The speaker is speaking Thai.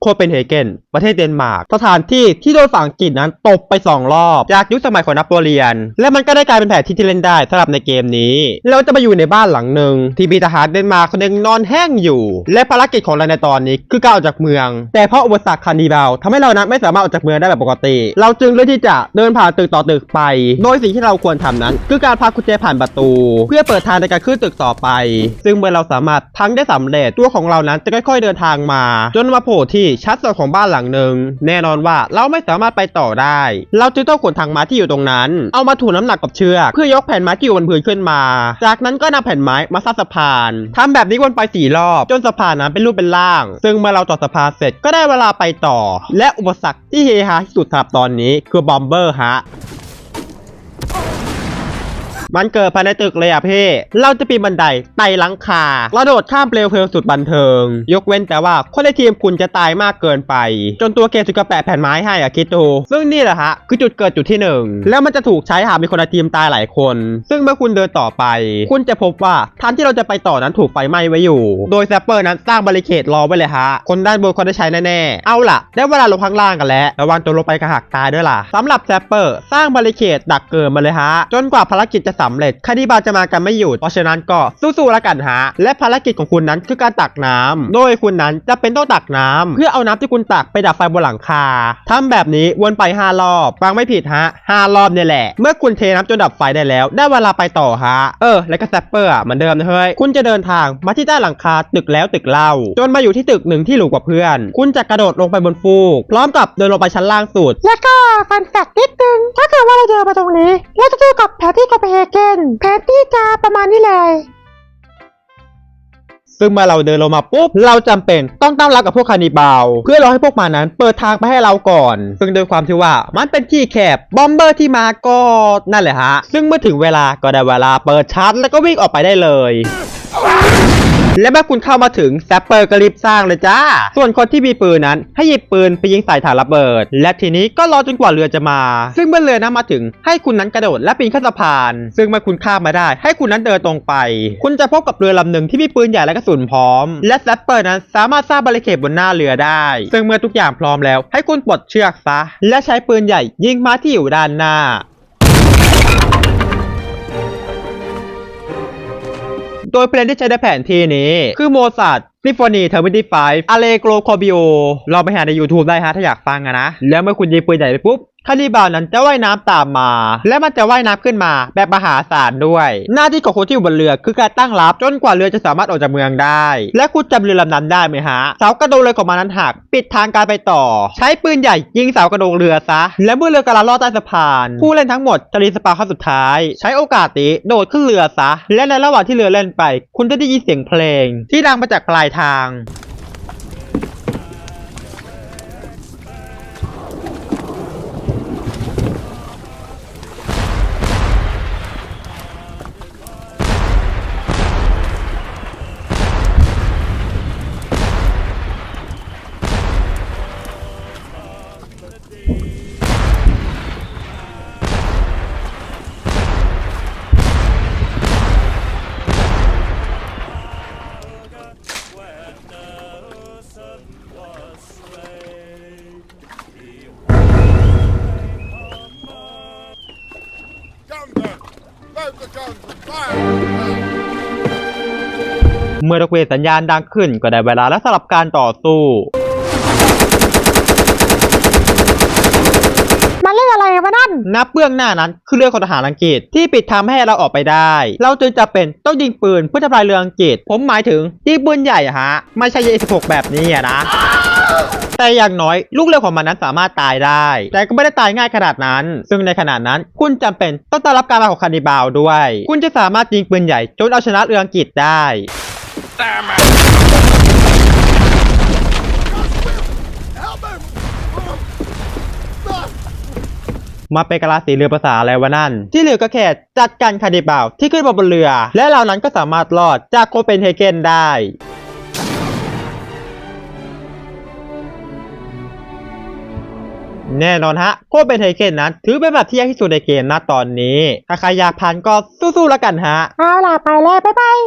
โคเปนเฮเกนประเทศเดนมาร์กสถานที่ที่โดนฝั่งอังกฤษนั้นตบไป 2 รอบ จากยุคสมัยของนโปเลียน และมันก็ได้กลายเป็นแผนที่ที่เล่นได้สำหรับในเกมนี้ เราจะมาอยู่ในบ้านหลังหนึ่งที่มีทหารเดนมาร์กคนหนึ่งนอนแห้งอยู่ และภารกิจของเราในตอนนี้คือการออกจากเมือง แต่เพราะอุปสรรคคานิบาลทำให้เรานั้นไม่สามารถออกจากเมืองได้แบบปกติ เราจึงเลือกที่จะเดินผ่านตึกต่อตึกไป โดยสิ่งที่เราควรทำนั้น คือการพากุญแจผ่านประตู เพื่อเปิดทางในการขึ้นตึกต่อไป ซึ่งเมื่อเราสามารถทั้งได้สำเร็จตัวของเรานั้นจะค่อย ๆเดินทางมา จนมาโผล่ที่ชั้นสองของบ้านหลังหนึ่งแน่นอนว่าเราไม่สามารถไปต่อได้ เราจึงต้องขนทางไม้ที่อยู่ตรงนั้น เอามาถูน้ำหนักกับเชือกเพื่อยกแผ่นไม้ที่อยู่บนพื้นขึ้นมา จากนั้นก็นำแผ่นไม้มาสร้างสะพานทำแบบนี้วนไปสี่รอบ จนสะพานนั้นเป็นรูปเป็นร่าง ซึ่งเมื่อเราต่อสะพานเสร็จก็ได้เวลาไปต่อ และอุปสรรคที่เฮฮาที่สุดสำหรับตอนนี้คือบอมเบอร์ฮะ มันเกิดภายในตึกเลยอะพี่ เราจะปีนบันไดไต่หลังคากระโดดข้ามเปลวเพลิงสุดบันเทิง ยกเว้นแต่ว่าคนในทีมคุณจะตายมากเกินไป จนตัวเกมถึงกับแปะแผ่นไม้ให้อะคิดดู ซึ่งนี่แหละฮะคือจุดเกิดจุดที่หนึ่งแล้วมันจะถูกใช้หากมีคนในทีมตายหลายคน ซึ่งเมื่อคุณเดินต่อไป คุณจะพบว่าทางที่เราจะไปต่อนั้นถูกไฟไหม้ไว้อยู่ โดยแซปเปอร์นั้นสร้างบริเคดรอไว้เลยฮะ คนด้านบนเขาได้ใช้แน่ๆ เอาล่ะ ได้เวลาลงข้างล่างกันแล้ว ระวังตัวลงไปกระหักตายด้วยล่ะสำหรับแซปเปอร์สร้างบริเคดดักเกินมาเลยฮะ จนกว่าภารกิจจะสำเร็จคดีบาลจะมากันไม่หยุดเพราะฉะนั้นก็สู้ๆแล้วกันฮะและภารกิจของคุณนั้นคือการตักน้ำโดยคุณนั้นจะเป็นต้องตักน้ำเพื่อเอาน้ำที่คุณตักไปดับไฟบนหลังคาทำแบบนี้วนไป 5 รอบฟังไม่ผิดฮะ5รอบเนี่ยแหละ เมื่อคุณเทน้ำจนดับไฟได้แล้ว ได้เวลาไปต่อฮะเออ แล้วก็แซปเปอร์อะเหมือนเดิมนะเฮ้ยคุณจะเดินทางมาที่ใต้หลังคาตึกแล้วตึกเล่า จนมาอยู่ที่ตึกหนึ่งที่หรูกว่าเพื่อน คุณจะกระโดดลงไปบนฟูก พร้อมกับเดินลงไปชั้นล่างสุด แล้วก็ฟันแฟกนิดนึงถ้าเกิดว่าเราเดินมาตรงนี้เราจะเจอกับแผนที่โคเปนเฮเกนแผนที่จะประมาณนี้เลย ซึ่งเมื่อเราเดินลงมาปุ๊บ เราจำเป็นต้องตั้งรับกับพวกคานิบาลเพื่อรอให้พวกมันนั้นเปิดทางไปให้เราก่อน ซึ่งโดยความที่ว่ามันเป็นที่แคบบอมเบอร์ที่มาก็นั่นแหละฮะ ซึ่งเมื่อถึงเวลาก็ได้เวลาเปิดชาร์จแล้วก็วิ่งออกไปได้เลย และเมื่อคุณเข้ามาถึงแซปเปอร์ก็รีบสร้างเลยจ้า ส่วนคนที่มีปืนนั้น ให้หยิบปืนไปยิงใส่ฐานระเบิด และทีนี้ก็รอจนกว่าเรือจะมา ซึ่งเมื่อเรือนั้นมาถึง ให้คุณนั้นกระโดดและปีนขึ้นสะพาน ซึ่งเมื่อคุณข้ามมาได้ ให้คุณนั้นเดินตรงไป คุณจะพบกับเรือลำหนึ่งที่มีปืนใหญ่และกระสุนพร้อม และแซปเปอร์นั้นสามารถสร้างบริเคดบนหน้าเรือได้ ซึ่งเมื่อทุกอย่างพร้อมแล้ว ให้คุณปลดเชือกซะ และใช้ปืนใหญ่ยิงมาที่อยู่ด้านหน้า โดยเพลงที่ใช้ในแผนที่นี้ คือโมซาร์ทซิฟโฟนีเทอร์มิตี้ไฟอเลโกรโคบิโอเราไปหาใน YouTube ได้ฮะถ้าอยากฟังอะนะ แล้วเมื่อคุณยิงปืนใหญ่ไปปุ๊บ คาริบาลนั้นจะว่ายน้ำตามมา และมันจะว่ายน้ำขึ้นมา แบบมหาศาลด้วย หน้าที่ของคนที่อยู่บนเรือคือการตั้งรับจนกว่าเรือจะสามารถออกจากเมืองได้ และคุณจำเรือลำนั้นได้ไหมฮะเสากระโดงเรือของมันนั้นหักปิดทางการไปต่อ ใช้ปืนใหญ่ยิงเสากระโดงเรือซะ และเมื่อเรือกำลังลอดใต้สะพาน ผู้เล่นทั้งหมดจะรีสปาเข้าสุดท้าย ใช้โอกาสนี้โดดขึ้นเรือซะ และในระหว่างที่เรือเล่นไป คุณจะได้ยินเสียงเพลง ที่ดังมาจากปลายทาง เมื่อดอกเวทสัญญาณดังขึ้นก็ได้เวลาแล้วสำหรับการต่อสู้มาเล่นอะไรวะนั่น นับเบื้องหน้านั้นคือเรือของทหารอังกฤษที่ปิดทางไม่ให้เราออกไปได้ เราจึงจะเป็นต้องยิงปืนเพื่อทำลายเรืออังกฤษ ผมหมายถึงยิงปืนใหญ่อะฮะ ไม่ใช่ยิง16แบบนี้อะนะ แต่อย่างน้อยลูกเรือของมันนั้นสามารถตายได้ แต่ก็ไม่ได้ตายง่ายขนาดนั้น ซึ่งในขณะนั้น คุณจำเป็นต้องต้อนรับการมาของคานิบาลด้วย คุณจะสามารถยิงปืนใหญ่จนเอาชนะเรืออังกฤษได้มาเป็นกะลาสีเรือภาษาอะไรวะนั่น ที่เหลือก็แค่จัดการคานิบาลที่ขึ้นมาบนเรือ และเหล่านั้นก็สามารถรอดจากโคเปนเฮเกนได้ แน่นอนฮะโคเปนเฮเกนนั้นถือเป็นแบบที่ยากที่สุดในเกมนะตอนนี้ ถ้าใครอยากผ่านก็สู้ๆแล้วกันฮะ เอาล่ะไปแล้ว บ๊ายบาย